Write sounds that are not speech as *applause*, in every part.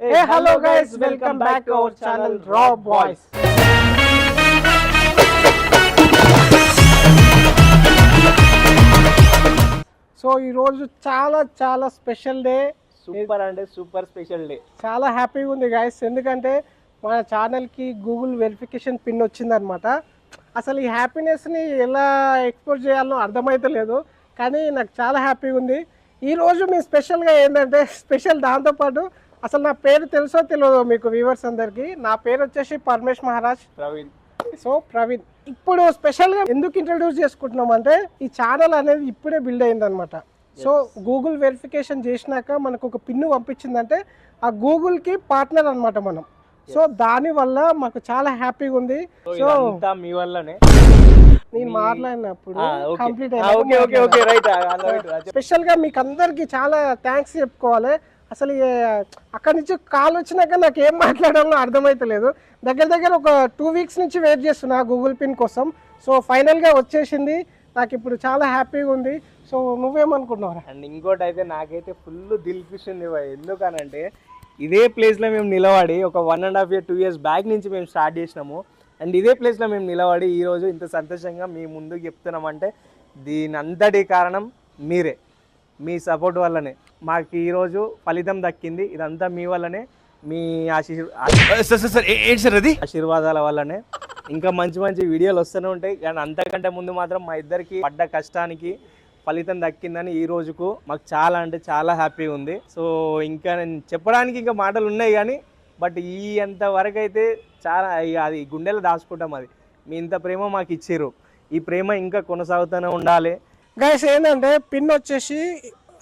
Hey, hello guys, welcome back to our channel Raw Boys. So ఈరోజు చాలా చాలా special day super అంటే super special day చాలా హ్యాపీగా ఉంది గాయస్ ఎందుకంటే మన ఛానల్కి గూగుల్ వెరిఫికేషన్ పిన్ వచ్చిందనమాట అసలు ఈ హ్యాపీనెస్ని ఎలా ఎక్స్పోజ్ చేయాలో అర్థమైతలేదు కానీ నాకు చాలా హ్యాపీగా ఉంది. ఈరోజు మీ స్పెషల్గా ఏంటంటే *laughs* స్పెషల్ దాంతోపాటు అసలు నా పేరు తెలుసో తెలియదు మీకు వ్యూవర్స్ అందరికీ. నా పేరు వచ్చేసి పరమేష్ మహారాజ్. ప్రవీణ్. సో ప్రవీణ్. ఇప్పుడు స్పెషల్గా ఎందుకు ఇంట్రడ్యూస్ చేసుకుంటున్నాం అంటే ఈ ఛానల్ అనేది ఇప్పుడే బిల్డ్ అయిందనమాట సో గూగుల్ వెరిఫికేషన్ చేసినాక మనకు ఒక పిన్ను పంపించిందంటే ఆ గూగుల్కి పార్ట్నర్ అన్నమాట మనం. సో దాని వల్ల మాకు చాలా హ్యాపీగా ఉంది. సో మీ వల్లనే. నేను మాట్లాడినప్పుడు. కంప్లీట్ స్పెషల్గా మీకు అందరికి చాలా థ్యాంక్స్ చెప్పుకోవాలి. అసలు అక్కడి నుంచి కాల్ వచ్చినాక నాకు ఏం మాట్లాడాలో అర్థమవుతలేదు దగ్గర దగ్గర ఒక టూ వీక్స్ నుంచి వెయిట్ చేస్తున్నా గూగుల్ పిన్ కోసం. సో ఫైనల్గా వచ్చేసింది. నాకు ఇప్పుడు చాలా హ్యాపీగా ఉంది. సో నువ్వేమనుకున్నావురా? అండ్ ఇంకోటి అయితే నాకైతే ఫుల్ దిల్ ఉంది ఎందుకనంటే ఇదే ప్లేస్లో మేము నిలబడి ఒక one and half year two years back నుంచి మేము స్టార్ట్ చేసినాము. అండ్ ఇదే ప్లేస్లో మేము నిలబడి ఈరోజు ఇంత సంతోషంగా మీ ముందుకు చెప్తున్నామంటే దీని అంతటి కారణం మీరే. మీ సపోర్ట్ వల్లనే. మాకు ఈరోజు ఫలితం దక్కింది. ఇదంతా మీ వల్లనే మీ ఆశీర్ సార్ సార్ సార్ ఏ- ఏంటి సార్ అది? ఆశీర్వాదాల వల్లనే. ఇంకా మంచి మంచి వీడియోలు వస్తూనే ఉంటాయి. కానీ అంతకంటే ముందు మాత్రం మా ఇద్దరికి పడ్డ కష్టానికి ఫలితం దక్కిందని ఈ రోజుకు మాకు చాలా అంటే చాలా హ్యాపీగా ఉంది. సో ఇంకా నేను చెప్పడానికి ఇంకా మాటలు ఉన్నాయి కానీ బట్ ఈ అంత వరకు అయితే చాలా ఇక అది గుండెలో దాచుకుంటాం అది. మీ ఇంత ప్రేమ మాకు ఇచ్చారు ఈ ప్రేమ ఇంకా కొనసాగుతూనే ఉండాలి. గైస్ ఏంటంటే పిన్ వచ్చేసి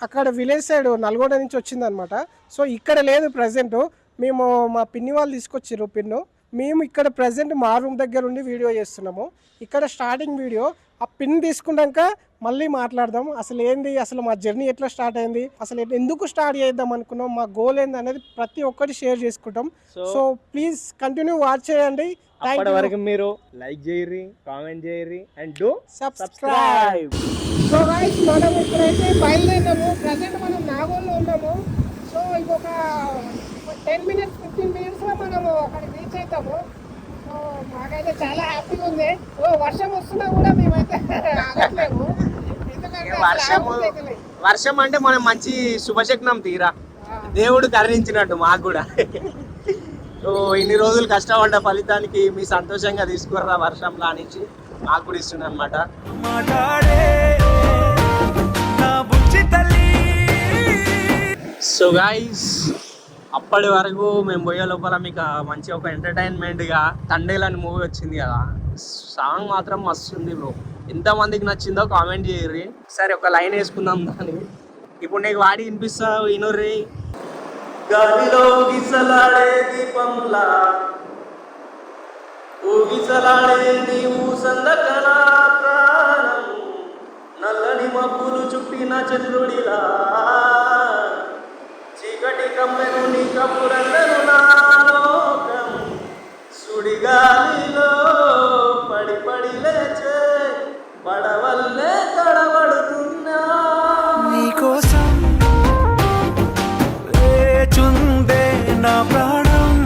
అక్కడ విలేజ్ సైడ్ నల్గొండ నుంచి వచ్చిందనమాట. సో ఇక్కడ లేదు ప్రజెంట్ మేము మా పిన్ని వాళ్ళు తీసుకొచ్చారు పిన్ను. మేము ఇక్కడ ప్రజెంట్ మా రూమ్ దగ్గర ఉండి వీడియో చేస్తున్నాము. ఇక్కడ స్టార్టింగ్ వీడియో ఆ పిన్ తీసుకున్నాక మళ్ళీ మాట్లాడదాం. అసలు ఏంది? అసలు మా జర్నీ ఎట్లా స్టార్ట్ అయింది? అసలు ఎందుకు స్టార్ట్ చేద్దాం అనుకున్నాం? మా గోల్ ఏంది అనేది ప్రతి ఒక్కటి షేర్ చేసుకుంటాం. సో ప్లీజ్ కంటిన్యూ వాచ్ చేయండి. అప్పటి వరకు మీరు లైక్ చేయరి comment చేయరి and do subscribe so guys మనం ఇప్పుడైతే బయలుదేరాము ప్రజెంట్ మనం నాగోల్లో ఉన్నాము. సో ఇంకొక టెన్ మినిట్స్ ఫిఫ్టీన్ మినిట్స్లో మనము అక్కడికి రీచ్ అవుతాము. మాకైతే చాలా హ్యాపీగా ఉంది. ఓ వర్షం వస్తున్నా కూడా మేమైతే ఆగట్లేము. వర్షము. వర్షం అంటే మనం మంచి శుభశక్నం తీరా. దేవుడు కరుణించినట్టు మాకు కూడా. సో ఇన్ని రోజులు కష్టపడ్డ ఫలితానికి మీ సంతోషంగా తీసుకుర్రా వర్షం లానించి మాకు కూడా ఇస్తుంది అనమాట సో గాయస్ అప్పటి వరకు మేము పోయే లోపల మీకు మంచి ఒక ఎంటర్టైన్మెంట్గా తండేలని మూవీ వచ్చింది కదా. సాంగ్ మాత్రం మస్తు ఉంది బ్రో ఎంతమందికి నచ్చిందో కామెంట్ చేయర్రి. సరే ఒక లైన్ వేసుకుందాం దాన్ని. ఇప్పుడు నీకు వాడి వినిపిస్తావు ఇనుర్రి గాలిలో గిసలాడే దీపంలా. ఊగిసలాడే నీవు సందకనా ప్రాణం. నల్లని మబ్బులు చుట్టిన చంద్రుడిలా. చీకటి కమ్మెను నీ కప్పురందను నా లోకం. సుడిగాలిలో పడి పడి లేచే పడవల్లే తడబడుతున్నా. నీకోసం లేచుందే నా ప్రాణం.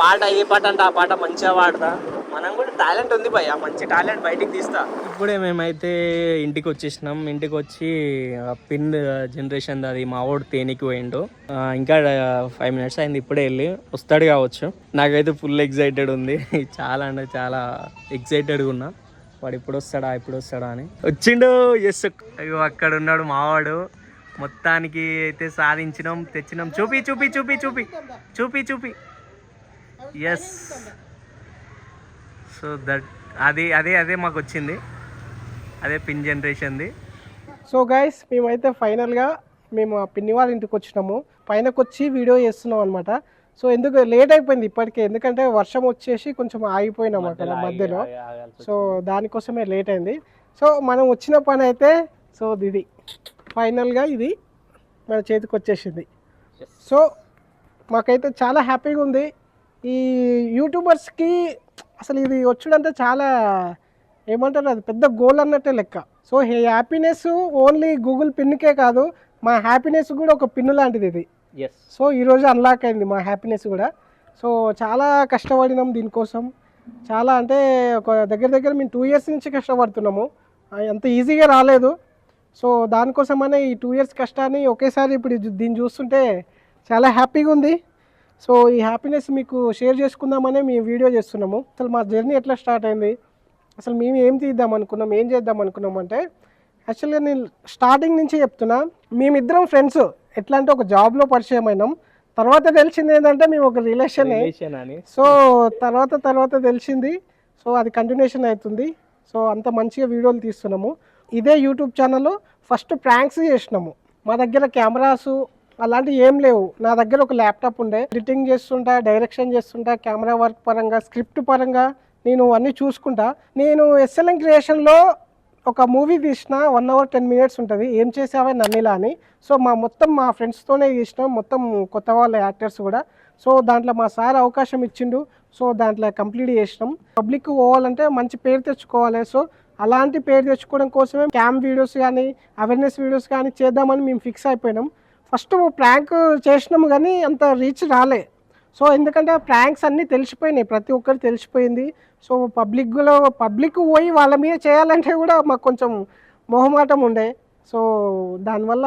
పాట ఏ పాట అంటే ఆ పాట మంచిగా పాడతా. మనం కూడా టాలెంట్ ఉంది భయ్య మంచి టాలెంట్ బయటికి తీస్తా. ఇప్పుడే మేమైతే ఇంటికి వచ్చేసినాం ఇంటికి వచ్చి పిన్ జనరేషన్ అది మా వాడు తేనికి పోయిండు. ఇంకా ఫైవ్ మినిట్స్ అయింది ఇప్పుడే వెళ్ళి వస్తాడు కావచ్చు. నాకైతే ఫుల్ ఎగ్జైటెడ్ ఉంది. *laughs* చాలా అంటే చాలా ఎగ్జైటెడ్గా ఉన్నా. వాడు ఇప్పుడు వస్తాడా ఇప్పుడు వస్తాడా అని. వచ్చిండు ఎస్ అయ్యో అక్కడ ఉన్నాడు మావాడు మొత్తానికి అయితే సాధించినాం తెచ్చినాం. చూపి చూపి చూపి చూపి. చూపి చూపి. ఎస్ సో దట్ అది అదే అదే మాకు వచ్చింది. అదే పిన్ జనరేషన్ది. సో గైస్ మేమైతే ఫైనల్గా మేము ఆ పిన్ని వాళ్ళ ఇంటికి వచ్చినాము. పైనకి వచ్చి వీడియో చేస్తున్నాం అనమాట సో ఎందుకు లేట్ అయిపోయింది ఇప్పటికే. ఎందుకంటే వర్షం వచ్చేసి కొంచెం ఆగిపోయినాం అక్కడ మధ్యలో సో దానికోసమే లేట్ అయింది. సో మనం వచ్చిన పని అయితే సో ఇది. ఫైనల్గా ఇది మన చేతికి వచ్చేసింది. సో మాకైతే చాలా హ్యాపీగా ఉంది. ఈ యూట్యూబర్స్కి అసలు ఇది వచ్చుడంటే చాలా ఏమంటారు అది పెద్ద గోల్ అన్నట్టే లెక్క. సో ఈ హ్యాపీనెస్ ఓన్లీ గూగుల్ పిన్కే కాదు మా హ్యాపీనెస్ కూడా ఒక పిన్ను లాంటిది ఇది. ఎస్ సో ఈరోజు అన్లాక్ అయింది మా హ్యాపీనెస్ కూడా. సో చాలా కష్టపడినాం దీనికోసం. చాలా అంటే ఒక దగ్గర దగ్గర మేము టూ ఇయర్స్ నుంచి కష్టపడుతున్నాము. అంత ఈజీగా రాలేదు. సో దానికోసమనే ఈ టూ ఇయర్స్ కష్టాన్ని ఒకేసారి ఇప్పుడు దీన్ని చూస్తుంటే చాలా హ్యాపీగా ఉంది. సో ఈ హ్యాపీనెస్ మీకు షేర్ చేసుకుందామనే మేము వీడియో చేస్తున్నాము. అసలు మా జర్నీ ఎట్లా స్టార్ట్ అయింది? అసలు మేము ఏం తీద్దాం అనుకున్నాం? ఏం చేద్దాం అనుకున్నాం అంటే యాక్చువల్గా నేను స్టార్టింగ్ నుంచి చెప్తున్నా. మేమిద్దరం ఫ్రెండ్స్ ఎట్లా అంటే ఒక జాబ్లో పరిచయం అయినాం. తర్వాత తెలిసింది ఏంటంటే మేము ఒక రిలేషన్ సో తర్వాత తర్వాత తెలిసింది. సో అది కంటిన్యూషన్ అవుతుంది సో అంత మంచిగా వీడియోలు తీస్తున్నాము. ఇదే యూట్యూబ్ ఛానల్లో ఫస్ట్ ప్రాంక్స్ చేసినాము. మా దగ్గర కెమెరాస్ అలాంటివి ఏం లేవు. నా దగ్గర ఒక ల్యాప్టాప్ ఉండే. ఎడిటింగ్ చేస్తుంటా డైరెక్షన్ చేస్తుంటా కెమెరా వర్క్ పరంగా స్క్రిప్ట్ పరంగా నేను అన్నీ చూసుకుంటా. నేను ఎస్ఎల్ఎం క్రియేషన్లో ఒక మూవీ తీసిన వన్ అవర్ టెన్ మినిట్స్ ఉంటుంది. ఏం చేసావే నన్నిలా అని. సో మా మొత్తం మా ఫ్రెండ్స్తోనే తీసినాం. మొత్తం కొత్త వాళ్ళ యాక్టర్స్ కూడా. సో దాంట్లో మా సార్ అవకాశం ఇచ్చిండు. సో దాంట్లో కంప్లీట్ చేసినాం. పబ్లిక్ పోవాలంటే మంచి పేరు తెచ్చుకోవాలి. సో అలాంటి పేరు తెచ్చుకోవడం కోసమే క్యామ్ వీడియోస్ కానీ అవేర్నెస్ వీడియోస్ కానీ చేద్దామని మేము ఫిక్స్ అయిపోయినాం. ఫస్ట్ ప్రాంక్ చేసినాము కానీ అంత రీచ్ రాలే. సో ఎందుకంటే ప్రాంక్స్ అన్నీ తెలిసిపోయినాయి. ప్రతి ఒక్కరు తెలిసిపోయింది. సో పబ్లిక్లో పబ్లిక్ పోయి వాళ్ళ మీద చేయాలంటే కూడా మాకు కొంచెం మొహమాటం ఉండే. సో దానివల్ల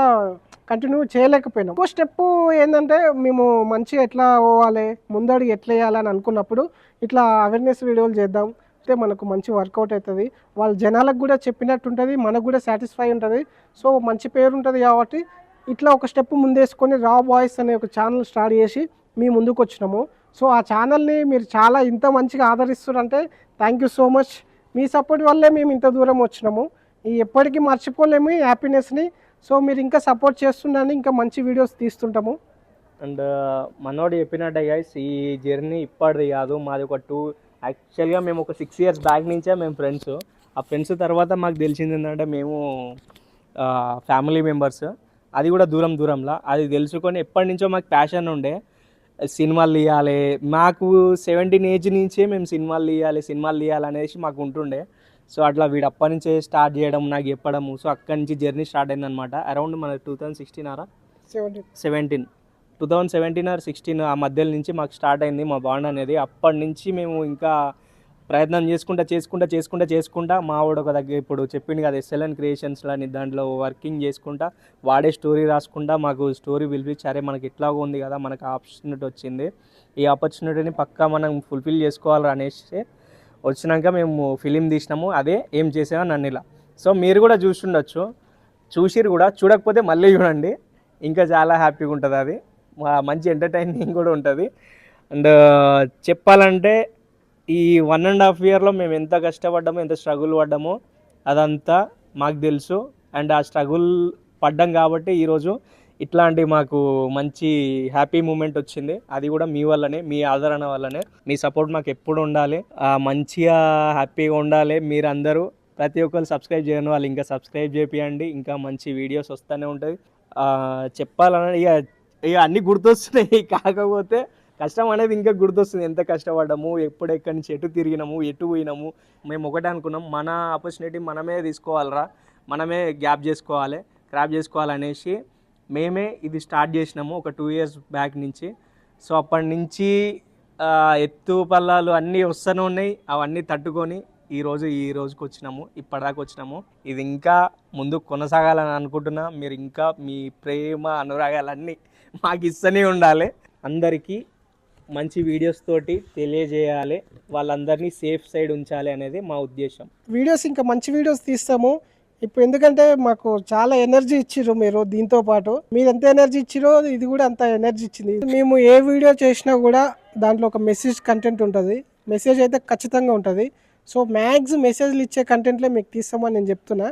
కంటిన్యూ చేయలేకపోయినాం. ఇంకో స్టెప్ ఏంటంటే మేము మంచిగా ఎట్లా పోవాలి ముందడుగు ఎట్లా వేయాలని అనుకున్నప్పుడు ఇట్లా అవేర్నెస్ వీడియోలు చేద్దాం. అయితే మనకు మంచి వర్కౌట్ అవుతుంది. వాళ్ళ జనాలకు కూడా చెప్పినట్టు ఉంటుంది మనకు కూడా సాటిస్ఫై ఉంటుంది. సో మంచి పేరు ఉంటుంది కాబట్టి ఇట్లా ఒక స్టెప్ ముందేసుకొని రా బాయ్స్ అనే ఒక ఛానల్ స్టార్ట్ చేసి మీ ముందుకు వచ్చినాము. సో ఆ ఛానల్ని మీరు చాలా ఇంత మంచిగా ఆదరిస్తున్నారంటే థ్యాంక్ యూ సో మచ్ మీ సపోర్ట్ వల్లే మేము ఇంత దూరం వచ్చినాము. ఈ ఎప్పటికీ మర్చిపోలేము హ్యాపీనెస్ని సో మీరు ఇంకా సపోర్ట్ చేస్తుండని ఇంకా మంచి వీడియోస్ తీస్తుంటాము. అండ్ మనోడు చెప్పినట్టే గైస్ ఈ జర్నీ ఇప్పటిది కాదు. మాది ఒక టూ యాక్చువల్గా మేము ఒక సిక్స్ ఇయర్స్ బ్యాక్ నుంచే మేము ఫ్రెండ్స్ ఆ ఫ్రెండ్స్ తర్వాత మాకు తెలిసింది ఏంటంటే మేము ఫ్యామిలీ మెంబర్స్ అది కూడా దూరం దూరంలో. అది తెలుసుకొని ఎప్పటి నుంచో మాకు ప్యాషన్ ఉండే. సినిమాలు తీయాలి. మాకు సెవెంటీన్ ఏజ్ నుంచే మేము సినిమాలు తీయాలి సినిమాలు తీయాలి అనేసి మాకు ఉంటుండే. సో అట్లా వీడు అప్పటి నుంచే స్టార్ట్ చేయడం నాకు చెప్పడము. సో అక్కడి నుంచి జర్నీ స్టార్ట్ అయిందనమాట అరౌండ్ మన two thousand sixteen aura? Seventy seventeen two thousand seventeen or sixteen ఆ మధ్యలో నుంచి మాకు స్టార్ట్ అయింది మా బాండ్ అనేది. అప్పటి నుంచి మేము ఇంకా ప్రయత్నం చేసుకుంటా చేసుకుంటా చేసుకుంటా చేసుకుంటా మా వాడు ఒక దగ్గర ఇప్పుడు చెప్పింది కదా ఎస్ఎల్ఎన్ క్రియేషన్స్లో అని దాంట్లో వర్కింగ్ చేసుకుంటా వాడే స్టోరీ రాసుకుంటా మాకు స్టోరీ పిలిపించి అరే మనకి ఇట్లాగో ఉంది కదా మనకు ఆపర్చునిటీ వచ్చింది. ఈ ఆపర్చునిటీని పక్కా మనం ఫుల్ఫిల్ చేసుకోవాలి అనేసి వచ్చినాక మేము ఫిలిం తీసినాము. అదే ఏం చేసామో నన్ను ఇలా. సో మీరు కూడా చూస్తుండొచ్చు. చూసిరు కూడా. చూడకపోతే మళ్ళీ చూడండి. ఇంకా చాలా హ్యాపీగా ఉంటుంది అది. మంచి ఎంటర్టైనింగ్ కూడా ఉంటుంది. అండ్ uh, చెప్పాలంటే ఈ వన్ అండ్ హాఫ్ ఇయర్లో మేము ఎంత కష్టపడ్డామో ఎంత స్ట్రగుల్ పడ్డామో అదంతా మాకు తెలుసు. అండ్ ఆ స్ట్రగుల్ పడ్డం కాబట్టి ఈరోజు ఇట్లాంటి మాకు మంచి హ్యాపీ మూమెంట్ వచ్చింది. అది కూడా మీ వల్లనే మీ ఆదరణ వల్లనే. మీ సపోర్ట్ మాకు ఎప్పుడు ఉండాలి. మంచిగా హ్యాపీగా ఉండాలి మీరందరూ. ప్రతి ఒక్కరు సబ్స్క్రైబ్ చేయను వాళ్ళు ఇంకా సబ్స్క్రైబ్ చేపియండి. ఇంకా మంచి వీడియోస్ వస్తూనే ఉంటుంది చెప్పాలని ఇక ఇక అన్నీ గుర్తొస్తున్నాయి. *laughs* కాకపోతే కష్టం అనేది ఇంకా గుర్తొస్తుంది. ఎంత కష్టపడ్డాము ఎప్పుడు ఎక్కడి నుంచి ఎటు తిరిగినాము ఎటు పోయినాము మేము ఒకటే అనుకున్నాం. మన ఆపర్చునిటీ మనమే తీసుకోవాలరా మనమే గ్యాప్ చేసుకోవాలి క్రాప్ చేసుకోవాలనేసి మేమే ఇది స్టార్ట్ చేసినాము ఒక టూ ఇయర్స్ బ్యాక్ నుంచి. సో అప్పటి నుంచి ఎత్తు పల్లాలు అన్నీ వస్తూనే ఉన్నాయి. అవన్నీ తట్టుకొని ఈరోజు ఈ రోజుకి వచ్చినాము ఇప్పటిదాకా వచ్చినాము. ఇది ఇంకా ముందు కొనసాగాలని అనుకుంటున్నా. మీరు ఇంకా మీ ప్రేమ అనురాగాలన్నీ మాకు ఇస్తూనే ఉండాలి. అందరికీ మంచి వీడియోస్ తోటి తెలియజేయాలి. వాళ్ళందరినీ సేఫ్ సైడ్ ఉంచాలి అనేది మా ఉద్దేశం. వీడియోస్ ఇంకా మంచి వీడియోస్ తీస్తాము. ఇప్పుడు ఎందుకంటే మాకు చాలా ఎనర్జీ ఇచ్చిర్రు మీరు దీంతో పాటు. మీరు ఎంత ఎనర్జీ ఇచ్చిరో ఇది కూడా అంత ఎనర్జీ ఇచ్చింది. మేము ఏ వీడియో చేసినా కూడా దాంట్లో ఒక మెసేజ్ కంటెంట్ ఉంటుంది. మెసేజ్ అయితే ఖచ్చితంగా ఉంటుంది. సో మ్యాక్స్ మెసేజ్లు ఇచ్చే కంటెంట్లే మీకు తీస్తామని నేను చెప్తున్నా.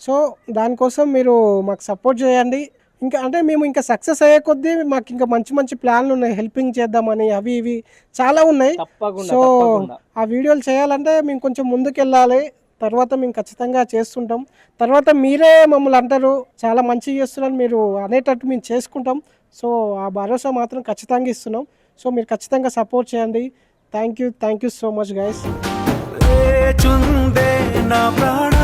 సో దానికోసం మీరు మాకు సపోర్ట్ చేయండి. ఇంకా అంటే మేము ఇంకా సక్సెస్ అయ్యే కొద్దీ మాకు ఇంకా మంచి మంచి ప్లాన్లు ఉన్నాయి. హెల్పింగ్ చేద్దామని అవి ఇవి చాలా ఉన్నాయి. తప్పకుండా సో తప్పకుండా. ఆ వీడియోలు చేయాలంటే మేము కొంచెం ముందుకెళ్ళాలి. తర్వాత మేము ఖచ్చితంగా చేస్తుంటాం. తర్వాత మీరే మమ్మల్ని అంటారు చాలా మంచిగా చేస్తున్నారు మీరు అనేటట్టు మేము చేసుకుంటాం. సో ఆ భరోసా మాత్రం ఖచ్చితంగా ఇస్తున్నాం. సో మీరు ఖచ్చితంగా సపోర్ట్ చేయండి. Thank you thank you so much guys నా ప్రాణం.